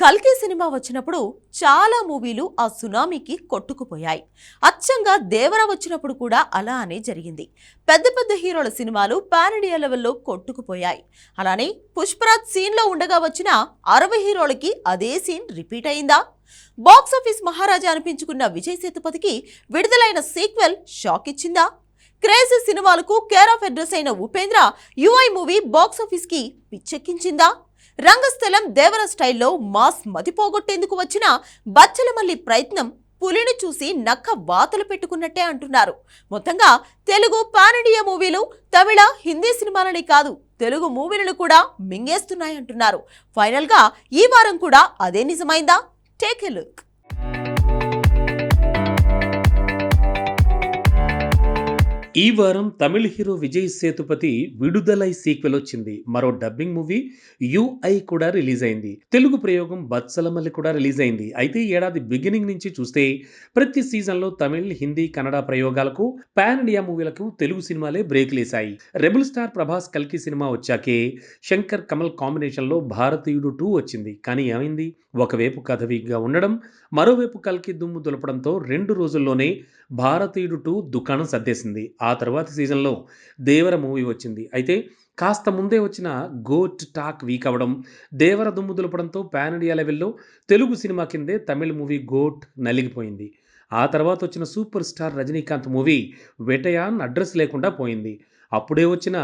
కల్కి సినిమా వచ్చినప్పుడు చాలా మూవీలు ఆ సునామీకి కొట్టుకుపోయాయి. అచ్చంగా దేవర వచ్చినప్పుడు కూడా అలా అనే జరిగింది. పెద్ద పెద్ద హీరోల సినిమాలు పాన్ లెవెల్లో కొట్టుకుపోయాయి. అలానే పుష్పరాజ్ సీన్లో ఉండగా వచ్చిన అరవై హీరోలకి అదే సీన్ రిపీట్ అయిందా? బాక్సాఫీస్ మహారాజా అనిపించుకున్న విజయ్ సేతుపతికి విడుదలైన సీక్వెల్ షాక్ ఇచ్చిందా? క్రేజీ సినిమాలకు కేర్ ఆఫ్ అడ్రస్ అయిన ఉపేంద్ర యుఐ మూవీ బాక్సాఫీస్కి పిచ్చెక్కించిందా? రంగస్థలం దేవర స్టైల్లో మాస్ మతిపోగొట్టేందుకు వచ్చిన బచ్చలమల్లి ప్రయత్నం పులిని చూసి నక్క వాతలు పెట్టుకున్నట్టే అంటున్నారు. మొత్తంగా తెలుగు పాన్ మూవీలు తమిళ హిందీ సినిమాలని కాదు తెలుగు మూవీలను కూడా మింగేస్తున్నాయంటున్నారు. ఫైనల్గా ఈ వారం కూడా అదే నిజమైందా? Take a look. ఈ వారం తమిళ హీరో విజయ్ సేతుపతి విడుదలై సీక్వెల్ వచ్చింది. మరో డబ్బింగ్ మూవీ యుఐ కూడా రిలీజ్ అయింది. తెలుగు ప్రయోగం బత్సలమల్లి కూడా రిలీజ్ అయింది. అయితే ఏడాది బిగినింగ్ నుంచి చూస్తే ప్రతి సీజన్లో తమిళ్ హిందీ కన్నడ ప్రయోగాలకు పాన్ ఇండియా మూవీలకు తెలుగు సినిమాలే బ్రేక్లేశాయి రెబుల్ స్టార్ ప్రభాస్ కల్కి సినిమా వచ్చాకే శంకర్ కమల్ కాంబినేషన్లో భారతీయుడు టూ వచ్చింది. కానీ ఏమైంది? ఒకవైపు కథ వీక్గా ఉండడం మరోవైపు కల్కి దుమ్ము దులపడంతో రెండు రోజుల్లోనే భారతీయుడు టూ దుకాణం సర్దేసింది. ఆ ఆ తర్వాత సీజన్లో దేవర మూవీ వచ్చింది. అయితే కాస్త ముందే వచ్చిన గోట్ టాక్ వీక్ అవ్వడం దేవర దుమ్ము దులపడంతో పాన్ ఇండియా లెవెల్లో తెలుగు సినిమా కిందే తమిళ మూవీ గోట్ నలిగిపోయింది. ఆ తర్వాత వచ్చిన super star Rajinikanth movie Vettaiyan address లేకుండా పోయింది. అప్పుడే వచ్చిన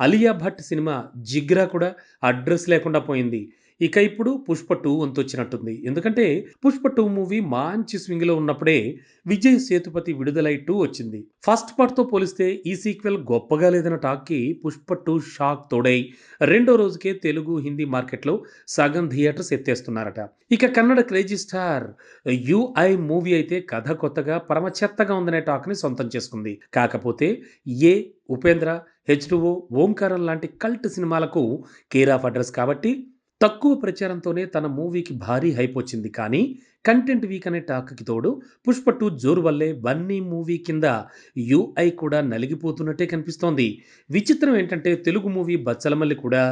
అలియా భట్ సినిమా జిగ్రా కూడా అడ్రస్ లేకుండా పోయింది. ఇక ఇప్పుడు పుష్ప టూ వంతు వచ్చినట్టుంది ఎందుకంటే పుష్ప టూ మూవీ మంచి స్వింగ్లో ఉన్నప్పుడే విజయ్ సేతుపతి విడుదలై టూ వచ్చింది. ఫస్ట్ పార్ట్తో పోలిస్తే ఈ సీక్వెల్ గొప్పగా లేదన్న టాక్కి పుష్ప టూ షాక్ తోడై రెండో రోజుకే తెలుగు హిందీ మార్కెట్లో సగం థియేటర్స్ ఎత్తేస్తున్నారట. ఇక Kannada crazy star UI movie అయితే కథ కొత్తగా పరమ చెత్తగా ఉందనే టాక్ని సొంతం చేసుకుంది. కాకపోతే ఏ ఉపేంద్ర హెచ్డుఓ ఓంకారం లాంటి కల్ట్ సినిమాలకు కేర్ ఆఫ్ అడ్రస్ కాబట్టి తక్కువ ప్రచారంతోనే తన మూవీకి భారీ హైప్ వచ్చింది. కానీ కంటెంట్ వీక్ అనే టాక్కి తోడు పుష్ప టూ జోరు వల్లే బన్నీ మూవీ కింద యుఐ కూడా నలిగిపోతున్నట్టే కనిపిస్తోంది. విచిత్రం ఏంటంటే తెలుగు మూవీ బచ్చలమల్లి కూడా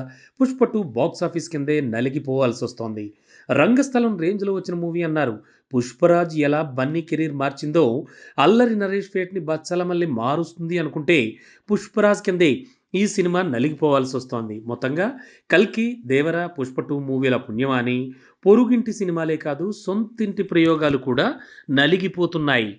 పుష్ప టూ బాక్స్ ఆఫీస్ కిందే నలిగిపోవాల్సి వస్తోంది. రంగస్థలం రేంజ్లో వచ్చిన మూవీ అన్నారు. పుష్పరాజ్ ఎలా బన్నీ కెరీర్ మార్చిందో అల్లరి నరేష్ ఫేట్ని బచ్చలమల్లి మారుస్తుంది అనుకుంటే పుష్పరాజ్ కిందే ఈ సినిమా నలిగిపోవాల్సి వస్తోంది మొత్తంగా కల్కి దేవర పుష్ప టూ మూవీల పుణ్యమాని పొరుగింటి సినిమాలే కాదు సొంతింటి ప్రయోగాలు కూడా నలిగిపోతున్నాయి.